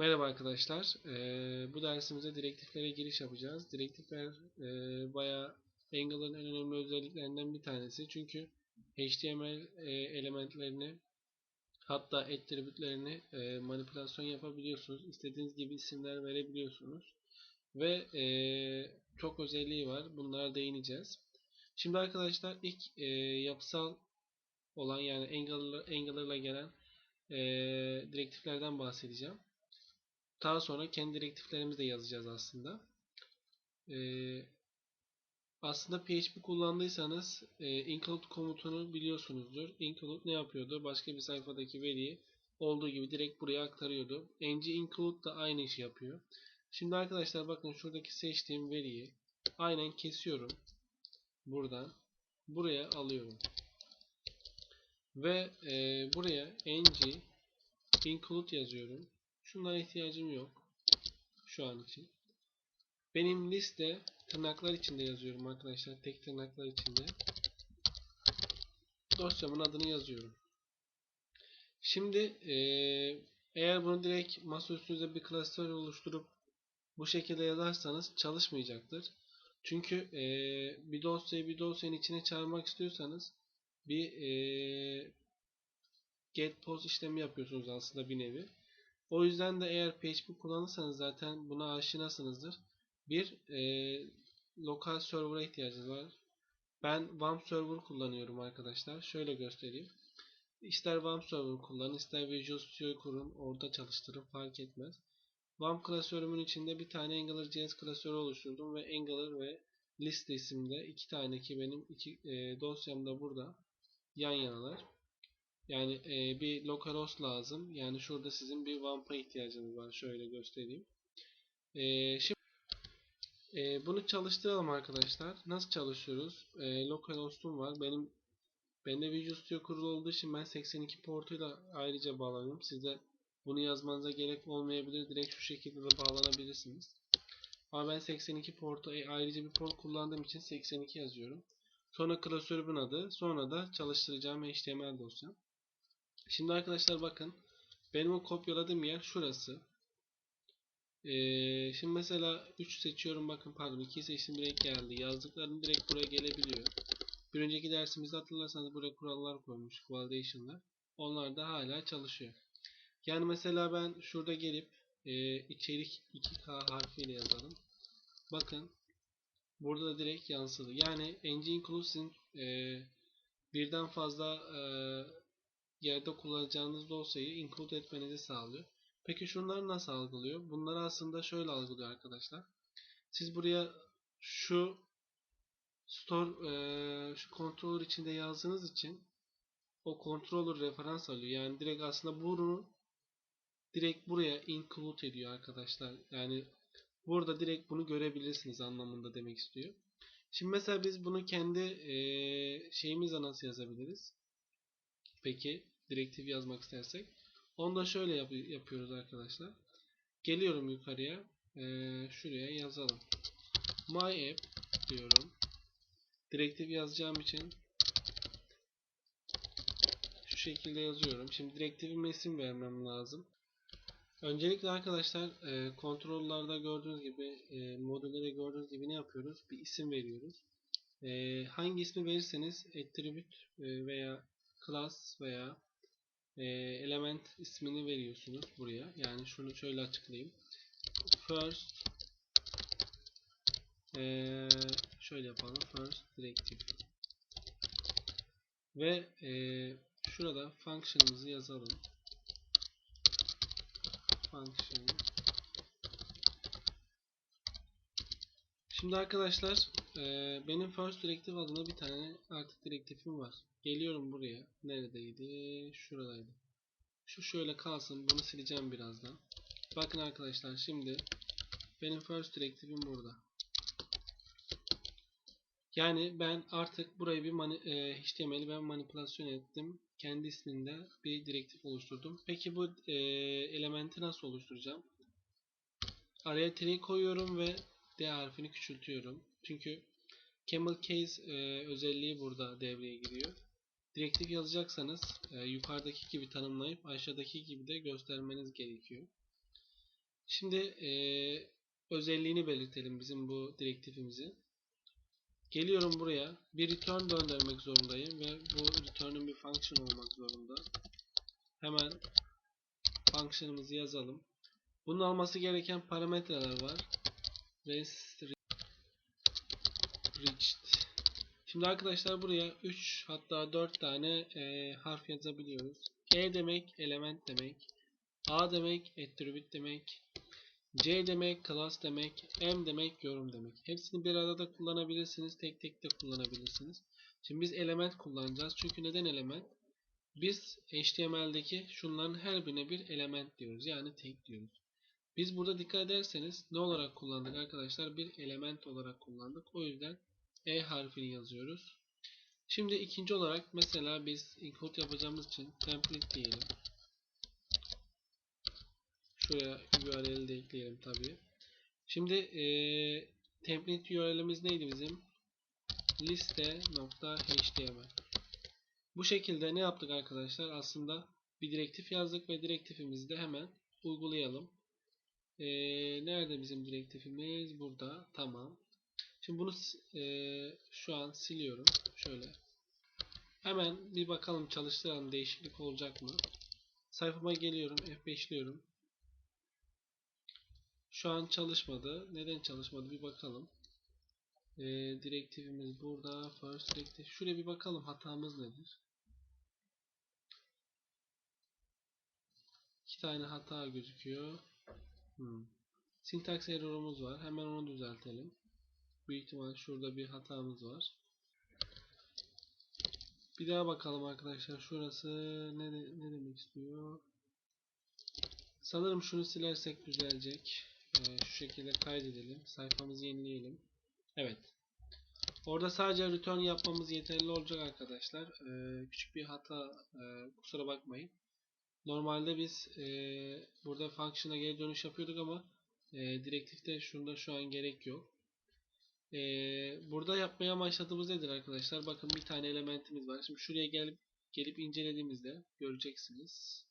Merhaba arkadaşlar. Ee, bu dersimizde direktiflere giriş yapacağız. Direktifler e, bayağı Angular'ın en önemli özelliklerinden bir tanesi. Çünkü HTML e, elementlerini hatta attribute'lerini e, manipülasyon yapabiliyorsunuz. İstediğiniz gibi isimler verebiliyorsunuz. Ve e, çok özelliği var. Bunlara değineceğiz. Şimdi arkadaşlar ilk e, yapısal olan yani Angular, Angular'la gelen e, direktiflerden bahsedeceğim. Daha sonra kendi direktiflerimizi de yazacağız aslında. Ee, aslında PHP kullandıysanız e, include komutunu biliyorsunuzdur. Include ne yapıyordu? Başka bir sayfadaki veriyi olduğu gibi direkt buraya aktarıyordu. ng include da aynı işi yapıyor. Şimdi arkadaşlar bakın şuradaki seçtiğim veriyi aynen kesiyorum. Buradan buraya alıyorum. Ve e, buraya ng include yazıyorum. Şunlara ihtiyacım yok. Şu an için. Benim liste tırnaklar içinde yazıyorum arkadaşlar. Tek tırnaklar içinde. Dosyamın adını yazıyorum. Şimdi eğer bunu direkt masa üstünüze bir klasör oluşturup bu şekilde yazarsanız çalışmayacaktır. Çünkü bir dosyayı bir dosyanın içine çağırmak istiyorsanız bir get post işlemi yapıyorsunuz aslında bir nevi. O yüzden de eğer PHP kullanırsanız zaten buna aşinasınızdır. Bir e, lokal server'a ihtiyacınız var. Ben WAMP server kullanıyorum arkadaşlar. Şöyle göstereyim. İster WAMP server kullanın, ister Visual Studio kurun, orada çalıştırın fark etmez. WAMP klasörümün içinde bir tane AngularJS klasörü oluşturdum ve Angular ve list isimde iki tane ki benim iki e, dosyam da burada yan yanalar. Yani e, bir localhost lazım. Yani şurada sizin bir WAMP'a ihtiyacınız var. Şöyle göstereyim. E, şimdi e, bunu çalıştıralım arkadaşlar. Nasıl çalışıyoruz? E, localhost'um var. Benim bende Visual Studio kurulu olduğu için ben 82 portuyla ayrıca bağlanıyorum. Size bunu yazmanıza gerek olmayabilir. Direkt şu şekilde de bağlanabilirsiniz. Ama ben 82 portu e, ayrıca bir port kullandığım için 82 yazıyorum. Sonra klasörümün adı. Sonra da çalıştıracağım HTML dosyam. Şimdi arkadaşlar bakın. Benim o kopyaladığım yer şurası. Ee, şimdi mesela 3 seçiyorum. Bakın pardon 2 seçtim direkt geldi. Yazdıklarım direkt buraya gelebiliyor. Bir önceki dersimizde hatırlarsanız buraya kurallar koymuş. Validation'lar. Onlar da hala çalışıyor. Yani mesela ben şurada gelip e, içerik 2K harfiyle yazalım. Bakın burada da direkt yansıdı. Yani ng include e, birden fazla e, yerde kullanacağınız dosyayı include etmenizi sağlıyor. Peki şunları nasıl algılıyor? Bunları aslında şöyle algılıyor arkadaşlar. Siz buraya şu store e, şu controller içinde yazdığınız için o controller referans alıyor. Yani direkt aslında bunu direkt buraya include ediyor arkadaşlar. Yani burada direkt bunu görebilirsiniz anlamında demek istiyor. Şimdi mesela biz bunu kendi e, şeyimizle nasıl yazabiliriz? Peki direktif yazmak istersek. Onu da şöyle yap yapıyoruz arkadaşlar. Geliyorum yukarıya. Ee, şuraya yazalım. My app diyorum. Direktif yazacağım için şu şekilde yazıyorum. Şimdi direktifime isim vermem lazım. Öncelikle arkadaşlar e, kontrollerde gördüğünüz gibi e, modüllerde gördüğünüz gibi ne yapıyoruz? Bir isim veriyoruz. E, hangi ismi verirseniz attribute e, veya class veya e, element ismini veriyorsunuz buraya. Yani şunu şöyle açıklayayım. First e, şöyle yapalım. First directive ve e, şurada function'ımızı yazalım. Function Şimdi arkadaşlar benim first directive adına bir tane artık direktifim var. Geliyorum buraya. Neredeydi? Şuradaydı. Şu şöyle kalsın. Bunu sileceğim birazdan. Bakın arkadaşlar şimdi benim first directive'im burada. Yani ben artık burayı bir mani, e, HTML'i ben manipülasyon ettim. Kendi isminde bir direktif oluşturdum. Peki bu e, elementi nasıl oluşturacağım? Araya tree koyuyorum ve D harfini küçültüyorum. Çünkü camel case e, özelliği burada devreye giriyor. Direktif yazacaksanız e, yukarıdaki gibi tanımlayıp aşağıdaki gibi de göstermeniz gerekiyor. Şimdi eee, özelliğini belirtelim bizim bu direktifimizin. Geliyorum buraya. Bir return göndermek zorundayım ve bu return'un bir function olmak zorunda. Hemen function'ımızı yazalım. Bunun alması gereken parametreler var. Rest Şimdi arkadaşlar buraya 3 hatta 4 tane e, harf yazabiliyoruz. E demek element demek. A demek attribute demek. C demek class demek. M demek yorum demek. Hepsini bir arada kullanabilirsiniz. Tek tek de kullanabilirsiniz. Şimdi biz element kullanacağız. Çünkü neden element? Biz HTML'deki şunların her birine bir element diyoruz. Yani tek diyoruz. Biz burada dikkat ederseniz ne olarak kullandık arkadaşlar? Bir element olarak kullandık. O yüzden E harfini yazıyoruz. Şimdi ikinci olarak mesela biz include yapacağımız için template diyelim. Şuraya URL'i de ekleyelim tabi. Şimdi e, template URL'imiz neydi bizim? liste.html Bu şekilde ne yaptık arkadaşlar? Aslında bir direktif yazdık ve direktifimizi de hemen uygulayalım. E, nerede bizim direktifimiz? Burada. Tamam. Şimdi bunu e, şu an siliyorum. Şöyle. Hemen bir bakalım çalıştıralım değişiklik olacak mı? Sayfama geliyorum. F5'liyorum. Şu an çalışmadı. Neden çalışmadı bir bakalım. E, direktifimiz burada. First direktif. Şuraya bir bakalım hatamız nedir? İki tane hata gözüküyor. Hmm. Syntax error'umuz var. Hemen onu düzeltelim. Büyük ihtimal şurada bir hatamız var. Bir daha bakalım arkadaşlar. Şurası ne, ne demek istiyor? Sanırım şunu silersek düzelecek. Ee, şu şekilde kaydedelim. Sayfamızı yenileyelim. Evet. Orada sadece return yapmamız yeterli olacak arkadaşlar. Ee, küçük bir hata. E, kusura bakmayın. Normalde biz e, burada function'a geri dönüş yapıyorduk ama e, direktifte şunda şu an gerek yok. Ee, burada yapmaya başladığımız nedir arkadaşlar? Bakın bir tane elementimiz var. Şimdi şuraya gelip gelip incelediğimizde göreceksiniz.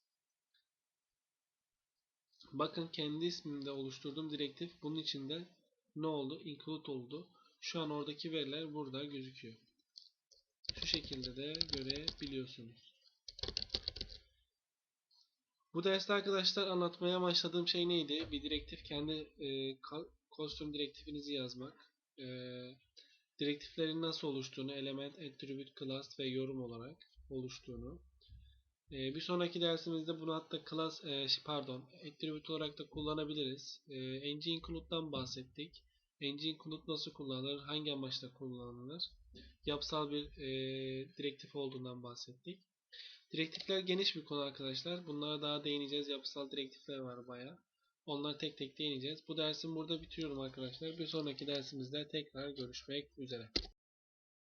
Bakın kendi ismimde oluşturduğum direktif bunun içinde ne oldu? Include oldu. Şu an oradaki veriler burada gözüküyor. Şu şekilde de görebiliyorsunuz. Bu derste arkadaşlar anlatmaya başladığım şey neydi? Bir direktif kendi e, kostüm direktifinizi yazmak e, direktiflerin nasıl oluştuğunu, element, attribute, class ve yorum olarak oluştuğunu. E, bir sonraki dersimizde bunu hatta class, e, pardon, attribute olarak da kullanabiliriz. E, ng include'dan bahsettik. ng include nasıl kullanılır, hangi amaçla kullanılır, yapısal bir e, direktif olduğundan bahsettik. Direktifler geniş bir konu arkadaşlar. Bunlara daha değineceğiz. Yapısal direktifler var bayağı. Onları tek tek değineceğiz. Bu dersimi burada bitiriyorum arkadaşlar. Bir sonraki dersimizde tekrar görüşmek üzere.